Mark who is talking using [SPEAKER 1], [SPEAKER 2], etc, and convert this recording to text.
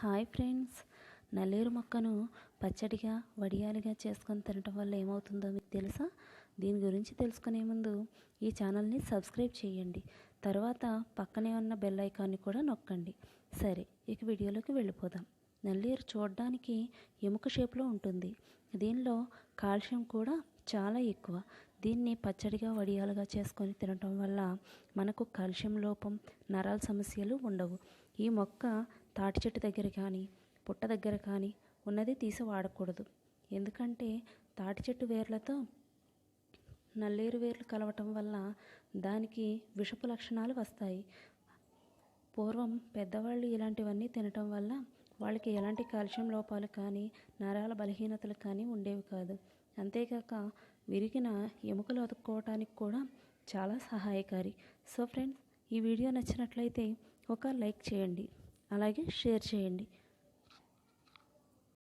[SPEAKER 1] Hi friends. నల్లేరు మొక్కను పచ్చడిగా వడియాలుగా చేసుకొని తినటం వల్ల ఏమవుతుందో మీకు తెలుసా? దీని గురించి తెలుసుకునే ముందు ఈ ఛానల్ని సబ్స్క్రైబ్ చేయండి. తర్వాత పక్కనే ఉన్న బెల్ ఐకాన్ని కూడా నొక్కండి. సరే ఇక వీడియోలోకి వెళ్ళిపోదాం. నల్లేరు చూడడానికి ఎముక షేప్లో ఉంటుంది. దీనిలో కాల్షియం కూడా చాలా ఎక్కువ. దీన్ని పచ్చడిగా వడియాలుగా చేసుకొని తినటం వల్ల మనకు కాల్షియం లోపం నరాల సమస్యలు ఉండవు. ఈ మొక్క తాటి చెట్టు దగ్గర కానీ పుట్ట దగ్గర కానీ ఉన్నది తీసి వాడకూడదు. ఎందుకంటే తాటి చెట్టు వేర్లతో నల్లేరు వేర్లు కలవటం వల్ల దానికి విషపు లక్షణాలు వస్తాయి. పూర్వం పెద్దవాళ్ళు ఇలాంటివన్నీ తినటం వల్ల వాళ్ళకి ఎలాంటి కాల్షియం లోపాలు కానీ నరాల బలహీనతలు కానీ ఉండేవి కాదు. అంతేకాక విరిగిన ఎముకలు అతుక్కోవటానికి కూడా చాలా సహాయకారి. సో ఫ్రెండ్స్ ఈ వీడియో నచ్చినట్లయితే ఒక లైక్ చేయండి. అలాగే షేర్ చేయండి.